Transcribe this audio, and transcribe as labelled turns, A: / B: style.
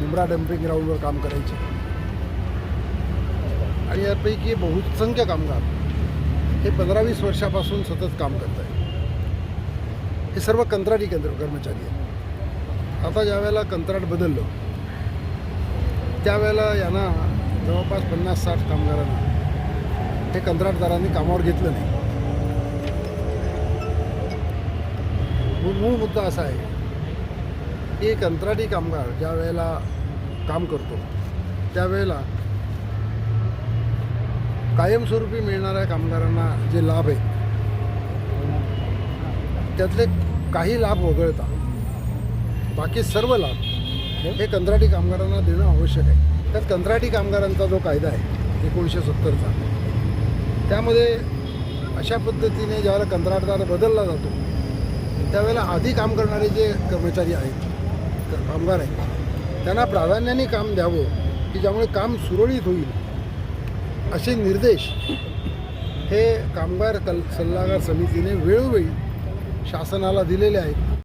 A: Mumbra dumping ग्राउंडवर काम करायचे. आणि यापैकी बहुसंख्य कामगार हे पंधरा वीस वर्षापासून सतत काम करत आहे हे सर्व कंत्राटी केंद्र कर्मचारी आहेत. आता ज्यावेळेला कंत्राट बदललं त्यावेळेला यांना जवळपास पन्नास साठ कामगारांना हे कंत्राटदारांनी कामावर घेतलं नाही. मूळ मूळ मुद्दा असा आहे की कंत्राटी कामगार ज्या वेळेला काम करतो त्यावेळेला कायमस्वरूपी मिळणाऱ्या कामगारांना जे लाभ आहेत त्यातले काही लाभ वगळता बाकी सर्व लाभ हे कंत्राटी कामगारांना देणं आवश्यक आहे. त्यात कंत्राटी कामगारांचा जो कायदा आहे एकोणीसशे सत्तरचा त्यामध्ये अशा पद्धतीने ज्यावेळेला कंत्राटदार बदलला जातो त्यावेळेला आधी काम करणारे जे कर्मचारी आहेत कामगार आहेत त्यांना प्राधान्याने काम द्यावं की ज्यामुळे काम सुरळीत होईल. असे निर्देश हे कामगार कल सल्लागार समितीने वेळोवेळी शासनाला दिलेले आहेत.